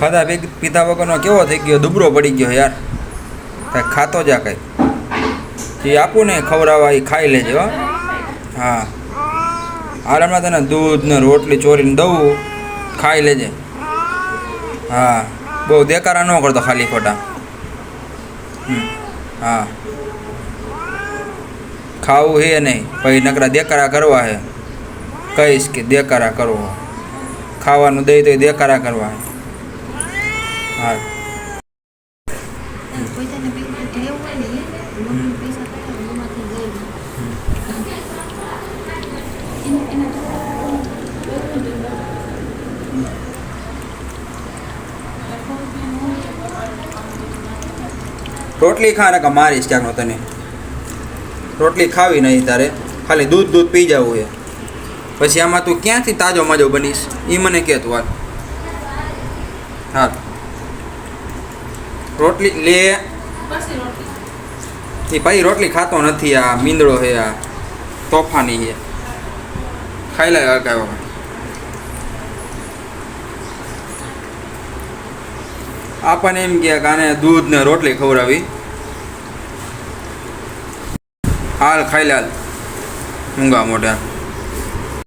ખાધા પીધા વગરનો કેવો થઈ ગયો? દુબરો પડી ગયો યાર. કાંઈ ખાતો જા કંઈ. જે આપું ને ખવડાવવા એ ખાઈ લેજે, હો. આરામમાં તને દૂધ ને રોટલી ચોરીને દઉં, ખાઈ લેજે. હા. બહુ દેકારા ન કરતો ખાલી ખોટા. હા. ખાવું હે નહીં, પછી નકરા દેકારા કરવા હે. કહીશ કે દેકારા કરવો. ખાવાનું દઈ તો દેકારા કરવા હે. હા. પોતાને બે રૂપિયા લેવું હોય ને મમ્મી પૈસા કાઢે એમાંથી લઈ એના- એના રોટલી ખા ને કે મારીશ ક્યાંકનો તને? રોટલી ખાવી નહીં તારે. ખાલી દૂધ દૂધ પી જવું એ પછી આમાં તું ક્યાંથી તાજો માજો બનીશ? એ મને કહે તું હાલ. હાલ. રોટલી લે. એ ભાઈ રોટલી ખાતો નથી આ મીંદડો છે આ તોફાની છે. ખાઈ લે વખત આપણને એમ કે આને દૂધ ને રોટલી ખવડાવી. હાલ ખાઈ લાલ ઊંઘા મોઢા.